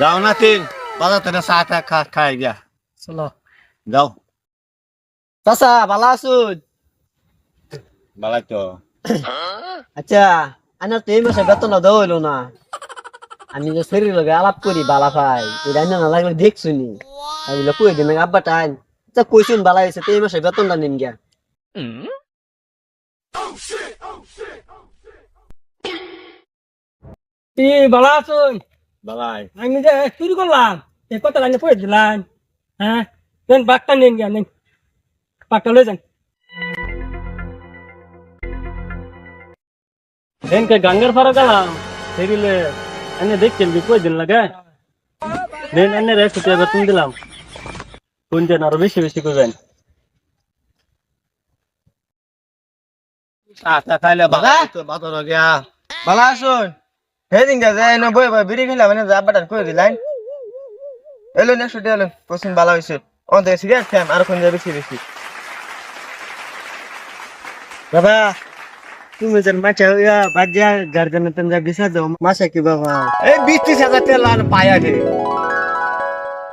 যাও না তিন বাজার থেকে চা টা খা খাই গিয়া চলো। যাও। চাচা ভালো আছুন বালাই তো। আচ্ছা আনার তো এই মাসে বেতন দেওয়া হইল না। আমি যে শরীর লগে আলাপ করি বালা পাই এটা না লাগলে দেখছুনি আমি বলে কই দিন আব্বা টাইম? আচ্ছা কইছুন বালা হয়েছে তো এই মাসে বেতনটা নিন গিয়া। ই ভালো আছুন বালাই আমি যে চুরি করলাম এই কথা লাইনে পড়ে দিলাম হ্যাঁ দেন বাঘটা নিন গিয়া নিন বাঘটা লয়ে যান এনকে গাঙ্গের ফারা গেলাম সেরিলে এনে দেখছেন যে কই দিন লাগে দেন এনে তো এবার তুমি দিলাম কোন দেন আরও বেশি বেশি করবেন চা টা খাইলে বালাই তো গিয়া ভালো আছুন সেদিন গা যায় না বই বই বিড়ি খেলাম মানে আব্বাটান করে দিলাম এলো নেক্সট ডে এলো পছন্দ ভালো হয়েছে অন থেকে সিগারেট খাম আর কোন যাবে বেশি বেশি। বাবা তুমি যেন হইয়া বাজিয়া গার্জেন যা বিসা দাও মাসে কি বাবা? এই বিশ ত্রিশ হাজার তেল আর পায়া